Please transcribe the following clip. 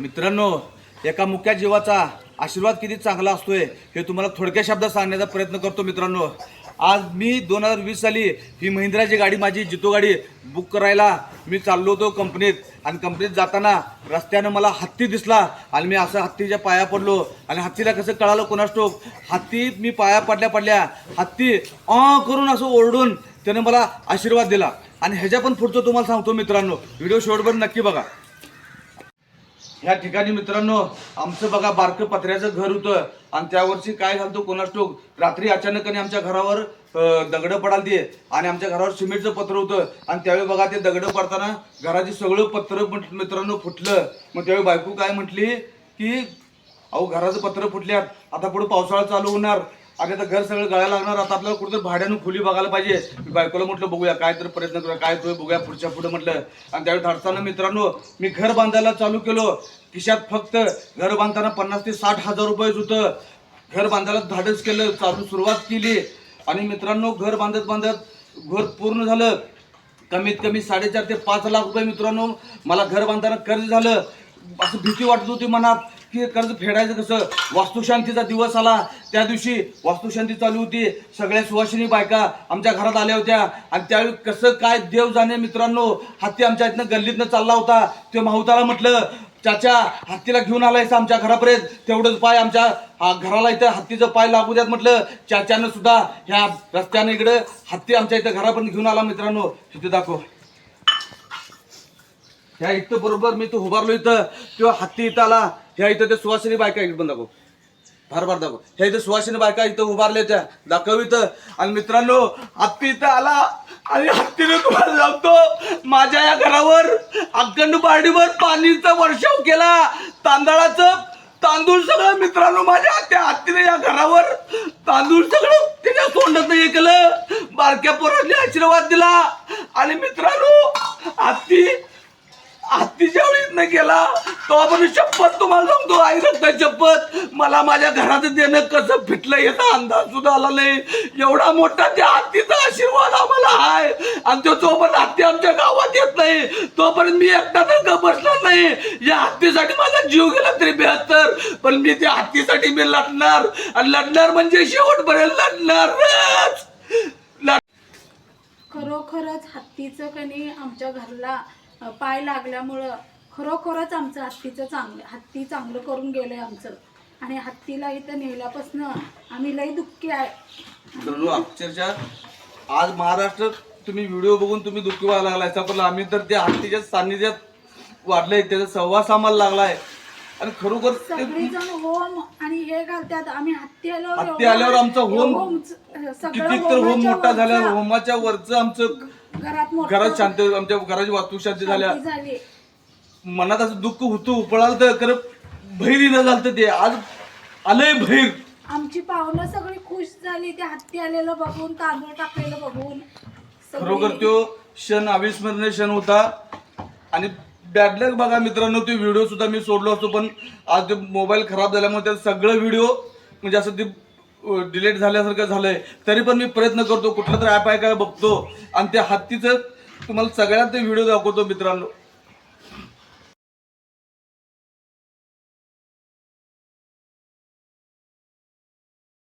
मित्रांनो एका मुक्या जीवाचा आशीर्वाद किती चांगला असतोय हे तुम्हाला थोडक्या शब्दात सांगण्याचा प्रयत्न करतो मित्रांनो. आज मी दोन हजार वीस साली ही महिंद्राची गाडी माझी जितो गाडी बुक करायला मी चाललो होतो कंपनीत आणि कंपनीत जाताना रस्त्यानं मला हत्ती दिसला आणि मी असं हत्तीच्या पाया पडलो. आणि हत्तीला कसं कळालं कोणास हत्ती मी पाया पडल्या पडल्या हत्ती अ करून असं ओरडून त्यानं मला आशीर्वाद दिला. आणि ह्याच्या पण पुढचं तुम्हाला सांगतो मित्रांनो. व्हिडिओ शेवटभर नक्की बघा. ह्या ठिकाणी मित्रांनो आमचं बघा बारकं पत्र्याचं घर होतं. आणि त्यावरची काय घालतो कोणास टोक रात्री अचानकने आमच्या घरावर दगडं पडालती आणि आमच्या घरावर सिमेंटचं पत्र होतं. आणि त्यावेळी बघा ते दगडं पडताना घराची सगळं पत्र मित्रांनो फुटलं. मग त्यावेळी बायको काय म्हटली की अहो घराचं पत्र फुटल्यात. आता पुढे पावसाळा चालू होणार. आणि आता घर सगळं गळायला लागणार. आता आपल्याला कुठेतरी भाड्यानं खोली बघायला पाहिजे. मी बायकोला म्हटलं बघूया काय तर प्रयत्न करूया काय तो बघूया पुढच्या पुढे म्हटलं. आणि त्यावेळी धाडसानं मित्रांनो मी घर बांधायला चालू केलो. खिशात फक्त घर बांधताना पन्नास ते साठ हजार रुपयेच होतं. घर बांधायला धाडस केलं चालू सुरुवात केली. आणि मित्रांनो घर बांधत बांधत घर पूर्ण झालं. कमीत कमी साडेचार ते पाच लाख रुपये मित्रांनो मला घर बांधताना कर्ज झालं. असं भीती वाटत होती मनात. की कर्ज फेडायचं कसं? वास्तुशांतीचा दिवस आला. त्या दिवशी वास्तुशांती चालू होती. सगळ्या सुवासिनी बायका आमच्या घरात आल्या होत्या. आणि त्यावेळी कसं काय देव जाणे मित्रांनो हत्ती आमच्या इथनं गल्लीतनं चालला होता. ते माहुताला म्हटलं चाचा हत्तीला घेऊन आलायस आमच्या घरापर्यंत. तेवढंच पाय आमच्या घराला इथं हत्तीचं पाय लागू द्यात. म्हटलं चाच्यानं सुद्धा ह्या रस्त्यानं इकडं हत्ती आमच्या इथं घरापर्यंत घेऊन आला मित्रांनो. तिथे दाखव. ह्या इथं बरोबर मी तू उभारलो इथं. किंवा हत्ती इथं आला. ह्या इथं ते सुवासिनी बायका इकडे पण दाखव फार फार दाखव ह्या इथं सुवासिनी बायका इथं उभारल्या त्या. दाखव इथं. आणि मित्रांनो हत्ती इथं आला. आणि हत्तीने तुम्हाला सांगतो माझ्या या घरावर अखंड पार्टीवर पाणीचा वर्षाव केला. तांदळाचं तांदूळ सगळं मित्रांनो माझ्या त्या हत्तीने या घरावर तांदूळ सगळं तिच्या तोंडात हे केलं. बारक्या पोरांनी आशीर्वाद दिला. आणि मित्रांनो हत्ती हत्तीच्या वेळी गेला तो आपण शपथ तुम्हाला सांगतो आई रक्ता शपथ. मला माझ्या घरात देणं कसं फिटलं याचा अंदाज सुद्धा आला नाही. एवढा मोठा त्या हत्तीचा आशीर्वाद आम्हाला आहे. आणि तो जोपर्यंत हत्ती आमच्या गावात येत नाही तोपर्यंत मी एकटा तर बसला बसणार नाही. या हत्तीसाठी माझा जीव गेला तरी बेहत्तर. पण मी त्या हत्तीसाठी मी लढणार. आणि लढणार म्हणजे शेवटपर्यंत लढणारच. खरोखरच हत्तीचं कणी आमच्या घरला पाय लागल्यामुळं खरोखरच आमचं हत्तीचं चांगलं हत्ती चांगलं करून गेलंय आमचं. आणि हत्तीला इथं नेल्यापासून आम्ही लई दुःखी आहे. अक्षरशः आज महाराष्ट्र तुम्ही व्हिडिओ बघून तुम्ही दुःखी व्हायला लागलाय. पण आम्ही तर त्या हत्तीच्या सान्निध्यात वाढलंय त्याचा सहवास आम्हाला लागलाय. आणि खरोखर सगळेजण होम आणि हे घालतात. आम्ही हत्ती आल्यावर हत्ती आल्यावर आमचा होम तर होम मोठा झाल्यावर होमाच्या वरचं आमचं घरात मोठं घरात शांत आमच्या घराची वास्तू शांती झाल्या. शांती झाली. मनात असं दुःख होतं उपळालं तर खरं भैर न झालं ते. आज आलंय भैर. आमची पाहुणं सगळी खुश झाली ते हत्ती आलेलं बघून तांदूळ टाकलेलं बघून. सगळी- खरोखर तो क्षण अविस्मरणीय क्षण होता. आणि बॅडलक बघा मित्रांनो ते व्हिडिओ सुद्धा मी सोडलो असतो पण आज ते मोबाईल खराब झाल्यामुळे ते सगळं व्हिडिओ म्हणजे असं ते डिलीट झाल्यासारखं झालंय. तरी पण मी प्रयत्न करतो कुठला तर ॲप आहे का बघतो. आणि त्या हत्तीचं तुम्हाला सगळ्यात ते व्हिडिओ दाखवतो मित्रांनो.